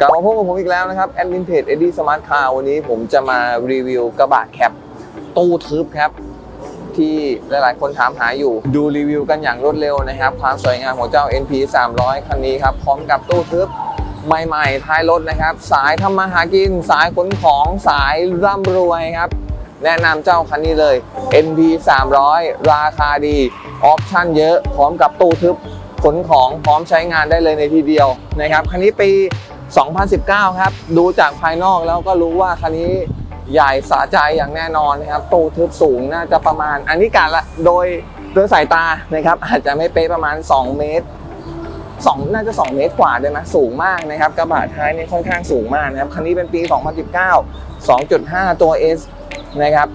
กลับมาพบกับผมอีกแล้วนะครับแอดมินเพจเอ็ดดี้สมาร์ทคาร์วันนี้ผมจะมารีวิวกระบะแคปตู้ทึบครับ ที่หลายๆ คนถามหาอยู่ดูรีวิวกันอย่างรวดเร็วนะครับ ความสวยงามของเจ้า NP 300 คันนี้ครับพร้อมกับตู้ทึบใหม่ๆท้ายรถนะครับ สายทำมาหากิน สายขนของสายร่ำรวยครับ แนะนำเจ้าคันนี้เลย NP 300 ราคาดีออปชั่นเยอะพร้อมกับตู้ทึบขนของพร้อมใช้งานได้เลยในทีเดียวนะครับ คันนี้ปี 2019 ครับ ดูจากภายนอกแล้วก็รู้ว่าคันนี้ใหญ่สะใจอย่างแน่นอนนะครับตูทึบสูงน่าจะประมาณ อันนี้การละโดยโดยสายตานะครับ อาจจะไม่เป๊ะประมาณ 2 เมตร2น่าจะ 2 เมตรกว่าได้ไหมสูงมากนะครับ กระบะท้ายนี่ค่อนข้างสูงมากนะครับ คันนี้เป็นปี 2019 2.5 ตัว S นะครับ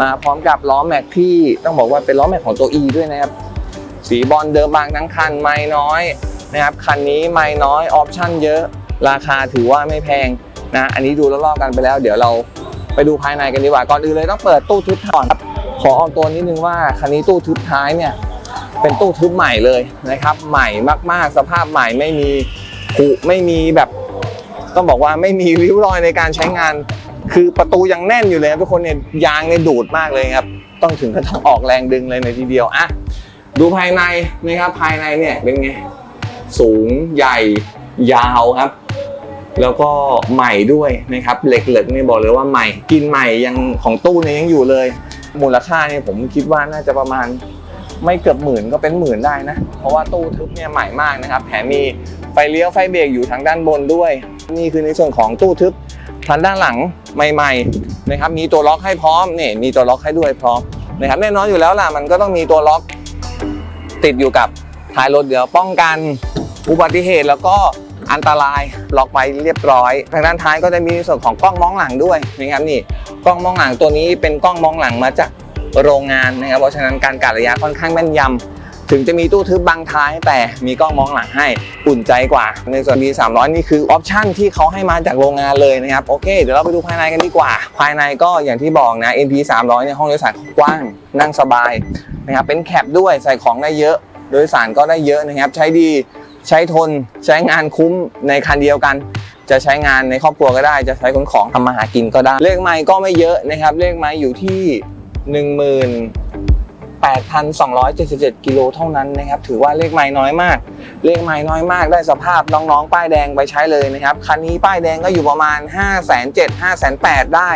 มาพร้อมกับล้อแม็กที่ต้องบอกว่าเป็นล้อแม็กของตัว E ด้วยนะครับ สีบอลเดิมบางทั้งคันไม่น้อยนะครับ คันนี้ไม่น้อยออปชั่นเยอะ ราคาถือว่าไม่แพงนะอันนี้ดูรอบๆกันไปแล้ว เดี๋ยวเราไปดูภายในกันดีกว่าก่อนอื่นเลยต้องเปิดตู้ทึบก่อนครับขอออกตัวนิดนึงว่าคันนี้ตู้ทึบท้ายเนี่ยเป็นตู้ทึบใหม่เลยนะครับ ใหม่มากๆ สภาพใหม่ไม่มีผุไม่มีแบบต้องบอกว่าไม่มีริ้วรอยในการใช้งาน คือประตูยังแน่นอยู่เลยทุกคนเนี่ยยางเนี่ยดูดมากเลยครับต้องถึงกับต้องออกแรงดึงเลยในทีเดียวอะดูภายในนะครับภายในเนี่ยเป็นไงสูงใหญ่ยาวครับ แล้วก็ใหม่ด้วยนะครับเหล็กๆนี่บอกเลยว่าใหม่ กินใหม่ยังของตู้นี่ยยังอยู่เลย มูลค่าเนี่ยผมคิดว่าน่าจะประมาณไม่เกือบหมื่นก็เป็นหมื่นได้นะ เพราะว่าตู้ทึบเนี่ยใหม่มากนะครับแถมมีไฟเลี้ยวไฟเบรกอยู่ทางด้านบนด้วย นี่คือในส่วนของตู้ทึบทางด้านหลังใหม่ๆนะครับมีตัวล็อกให้พร้อมเนี่ยมีตัวล็อกให้ด้วยพร้อมนะครับแน่นอนอยู่แล้วล่ะมันก็ต้องมีตัวล็อกติดอยู่กับท้ายรถเดี๋ยวป้องกันอุบัติเหตุแล้วก็ อันตรายล็อกไว้เรียบร้อย ทางด้านท้ายก็จะมีในส่วนของกล้องมองหลังด้วยนะครับนี่กล้องมองหลังตัวนี้เป็นกล้องมองหลังมาจากโรงงานนะครับเพราะฉะนั้นการกะระยะค่อนข้างแม่นยำถึงจะมีตู้ทึบบางท้าย แต่มีกล้องมองหลังให้อุ่นใจกว่า ในส่วน B 300นี่คือออปชั่นที่เขาให้มาจากโรงงานเลยนะครับโอเคเดี๋ยวเราไปดูภายในกันดีกว่า ภายในก็อย่างที่บอกนะ NP 300เนี่ยห้องโดยสารกว้างนั่งสบายนะครับเป็นแคปด้วยใส่ของได้เยอะ โดยสารก็ได้เยอะนะครับใช้ดี ใช้ทนใช้งานคุ้มในคันเดียวกัน จะใช้งานในครอบครัวก็ได้ จะใช้ขนของทำมาหากินก็ได้ เลขไม้ก็ไม่เยอะนะครับ เลขไม้อยู่ที่ 18,277 กิโลเท่านั้นนะครับ ถือว่าเลขไม้น้อยมาก เลขไม้น้อยมากได้สภาพน้องๆ ป้ายแดงไปใช้เลยนะครับ คันนี้ป้ายแดงก็อยู่ประมาณ 5 7 0 0 0 5 8 0 0ได้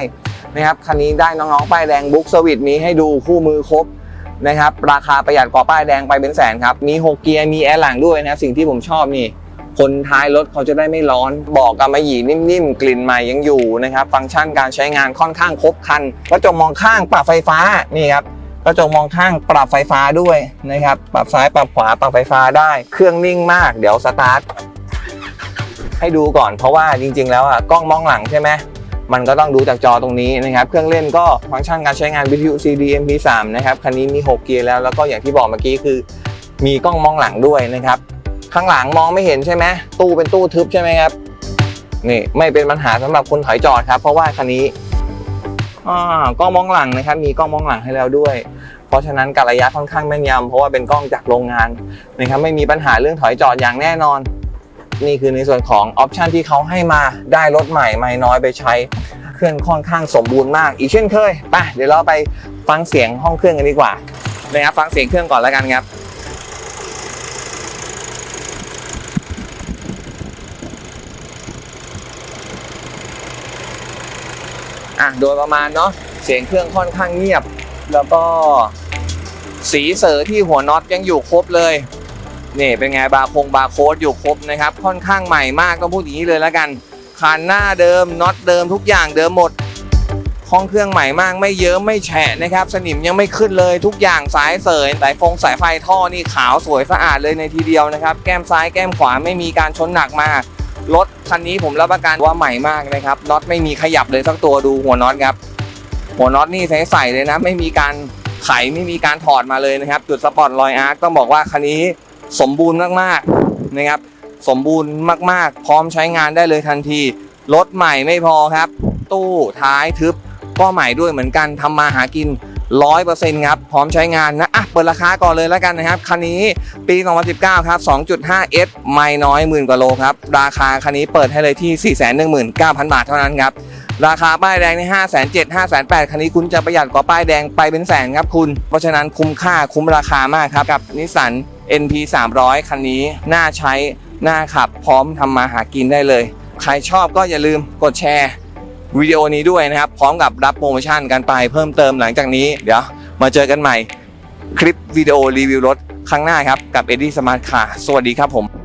นะครับ คันนี้ได้น้องๆ ป้ายแดงบุ๊กสวิตมีให้ดูคู่มือครบ นะครับ ราคาประหยัดกว่าป้ายแดงไปเป็นแสนครับ มี 6 เกียร์ มีแอร์หลังด้วยนะครับ สิ่งที่ผมชอบนี่คนท้ายรถเขาจะได้ไม่ร้อนบอกกำมะหยี่นิ่มๆ กลิ่นใหม่ยังอยู่นะครับ ฟังก์ชันการใช้งานค่อนข้างครบครันกระจกมองข้างปรับไฟฟ้านี่ครับกระจกมองข้างปรับไฟฟ้าด้วยนะครับ ปรับซ้ายปรับขวาปรับไฟฟ้าได้ เครื่องนิ่งมาก เดี๋ยวสตาร์ทให้ดูก่อนเพราะว่าจริง ๆ แล้วอะกล้องมองหลังใช่ไหม มันก็ต้องดูจากจอตรงนี้นะครับ เครื่องเล่นก็ฟังก์ชันการใช้งานวิทยุ CD MP3 นะครับคันนี้มี 6 เกียร์แล้ว แล้วก็อย่างที่บอกเมื่อกี้คือ มีกล้องมองหลังด้วยนะครับ ข้างหลังมองไม่เห็นใช่ไหมตู้เป็นตู้ทึบใช่ไหมครับนี่ไม่เป็นปัญหาสำหรับคนถอยจอดครับ เพราะว่าคันนี้กล้องมองหลังนะครับ มีกล้องมองหลังให้แล้วด้วย เพราะฉะนั้นการระยะค่อนข้างแม่นยำเพราะว่าเป็นกล้องจากโรงงานนะครับไม่มีปัญหาเรื่องถอยจอดอย่างแน่นอน นี่คือในส่วนของออปชันที่เขาให้มาได้รถใหม่ไม่น้อยไปใช้เครื่องค่อนข้างสมบูรณ์มาก อีกเช่นเคยไปเดี๋ยวเราไปฟังเสียงห้องเครื่องกันดีกว่านะครับฟังเสียงเครื่องก่อนแล้วกันครับอะโดยประมาณเนาะเสียงเครื่องค่อนข้างเงียบ แล้วก็สีเสอที่หัวน็อตยังอยู่ครบเลย นี่เป็นไงบาร์คงบาร์โค้ดอยู่ครบนะครับ ค่อนข้างใหม่มากต้องพูดอย่างนี้เลยแล้วกันคานหน้าเดิมน็อตเดิมทุกอย่างเดิมหมดห้องเครื่องใหม่มากไม่เยิ้มไม่แฉะนะครับ สนิมยังไม่ขึ้นเลยทุกอย่างสายเสยสายฟงสายไฟท่อนี่ขาวสวยสะอาดเลยในทีเดียวนะครับ แก้มซ้ายแก้มขวาไม่มีการชนหนักมารถคันนี้ผมรับประกันว่าใหม่มากนะครับน็อตไม่มีขยับเลยสักตัวดูหัวน็อตครับ หัวน็อตนี่ใส่ๆเลยนะ ไม่มีการไขไม่มีการถอดมาเลยนะครับ จุดสปอตรอยอาร์คต้องบอกว่าคันนี้ สมบูรณ์มากๆนะครับ สมบูรณ์มากๆ พร้อมใช้งานได้เลยทันที รถใหม่ไม่พอครับ ตู้ท้ายทึบก็ใหม่ด้วยเหมือนกันทำมาหากิน100%ครับ พร้อมใช้งานนะ อะ เปิดราคาก่อนเลยแล้วกันนะครับ คันนี้ปี 2019 ครับ 2.5S ไม่น้อยหมื่นกว่าโลครับ ราคาคันนี้เปิดให้เลยที่ 419,000 บาทเท่านั้นครับ ราคาป้ายแดงนี่5 7 0 0 0 5 8 0 0คันนี้คุณจะประหยัดกว่าป้ายแดงไปเป็นแสนครับคุณ เพราะฉะนั้นคุ้มค่าคุ้มราคามากครับกับนิสสัน NP 300 คันนี้น่าใช้น่าขับพร้อมทำมาหากินได้เลย ใครชอบก็อย่าลืมกดแชร์วิดีโอนี้ด้วยนะครับ พร้อมกับรับโปรโมชั่นกันไปเพิ่มเติมหลังจากนี้ เดี๋ยวมาเจอกันใหม่ คลิปวิดีโอรีวิวรถครั้งหน้าครับ กับ e d d i e Smart Car สวัสดีครับผม